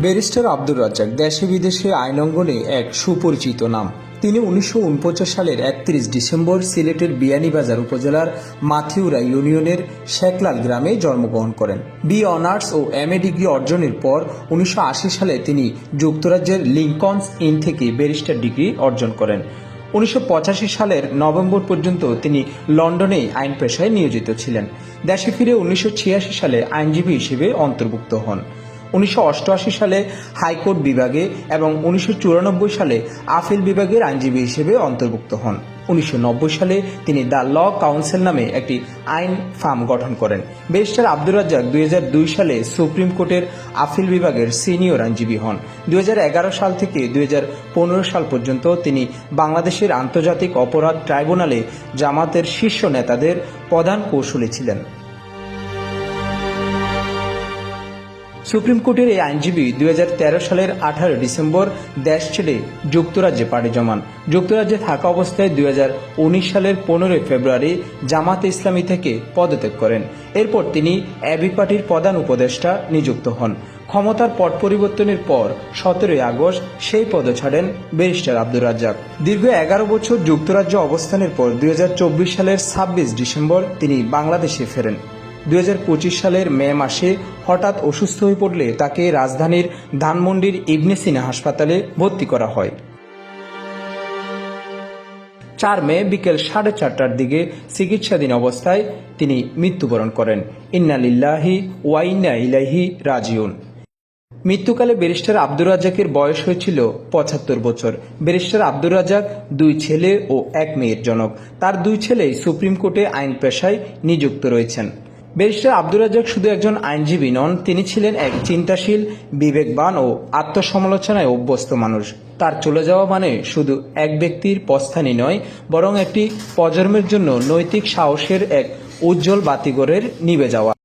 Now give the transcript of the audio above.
Barrister Abdur Razzak দেশে বিদেশে আইন অঙ্গনে এক সুপরিচিত নাম। তিনি উনিশশো উনপঞ্চাশ সালের একত্রিশ ডিসেম্বর সিলেটের বিয়ানীবাজার উপজেলার মাথিউরা ইউনিয়নের শেখলাল গ্রামে জন্মগ্রহণ করেন। বি অনার্স ও এম এ ডিগ্রি অর্জনের পর উনিশশো আশি সালে তিনি যুক্তরাজ্যের লিঙ্কনস ইন থেকে ব্যারিস্টার ডিগ্রি অর্জন করেন। উনিশশো পঁচাশি সালের নভেম্বর পর্যন্ত তিনি লন্ডনেই আইন পেশায় নিয়োজিত ছিলেন। দেশে ফিরে উনিশশো ছিয়াশি সালে আইনজীবী হিসেবে অন্তর্ভুক্ত হন। উনিশশো অষ্টআশি সালে হাইকোর্ট বিভাগে এবং উনিশশো চুরানব্বই সালে আপিল বিভাগের আইনজীবী হিসেবে অন্তর্ভুক্ত হন। উনিশশো নব্বই সালে তিনি দ্য ল কাউন্সিল নামে একটি আইন ফার্ম গঠন করেন। ব্যারিস্টার আব্দুর রাজ্জাক দুই হাজার দুই সালে সুপ্রিম কোর্টের আপিল বিভাগের সিনিয়র আইনজীবী হন। দুই হাজার এগারো সাল থেকে দুই হাজার পনেরো সাল পর্যন্ত তিনি বাংলাদেশের আন্তর্জাতিক অপরাধ ট্রাইব্যুনালে জামাতের শীর্ষ নেতাদের প্রধান কৌশলী ছিলেন। সুপ্রিম কোর্টের এই আইনজীবী দুই হাজার তেরো সালের আঠারো ডিসেম্বর দেশ ছেড়ে যুক্তরাজ্যে পাড়ি জমান। যুক্তরাজ্যে থাকা অবস্থায় দুই হাজার উনিশ সালের পনেরোই ফেব্রুয়ারি জামাতে ইসলামী থেকে পদত্যাগ করেন। এরপর তিনি অ্যাবি পার্টির প্রধান উপদেষ্টা নিযুক্ত হন। ক্ষমতার পট পরিবর্তনের পর সতেরোই আগস্ট সেই পদ ছাড়েন ব্যারিস্টার আব্দুর রাজ্জাক। দীর্ঘ এগারো বছর যুক্তরাজ্য অবস্থানের পর দুই হাজার চব্বিশ সালের ছাব্বিশ ডিসেম্বর তিনি বাংলাদেশে ফেরেন। দুই হাজার পঁচিশ সালের মে মাসে হঠাৎ অসুস্থ হয়ে পড়লে তাকে রাজধানীর ধানমন্ডির ইবনে সিনা হাসপাতালে ভর্তি করা হয়। চার মে বিকেল সাড়ে চারটার দিকে চিকিৎসাধীন অবস্থায় তিনি মৃত্যুবরণ করেন। ইন্নালিল্লাহি ওয়াইন্না ইলাহি রাজিউন। মৃত্যুকালে ব্যারিস্টার আব্দুর রাজ্জাকের বয়স হয়েছিল পঁচাত্তর বছর। ব্যারিস্টার আব্দুর রাজ্জাক দুই ছেলে ও এক মেয়ের জনক। তার দুই ছেলেই সুপ্রিম কোর্টে আইন পেশায় নিযুক্ত রয়েছেন। ব্যারিস্টার আব্দুর রাজ্জাক শুধু একজন আইনজীবী নন, তিনি ছিলেন এক চিন্তাশীল, বিবেকবান ও আত্মসমালোচনায় অভ্যস্ত মানুষ। তার চলে যাওয়া মানে শুধু এক ব্যক্তির পস্থানি নয়, বরং একটি প্রজন্মের জন্য নৈতিক সাহসের এক উজ্জ্বল বাতিগরের নিবে যাওয়া।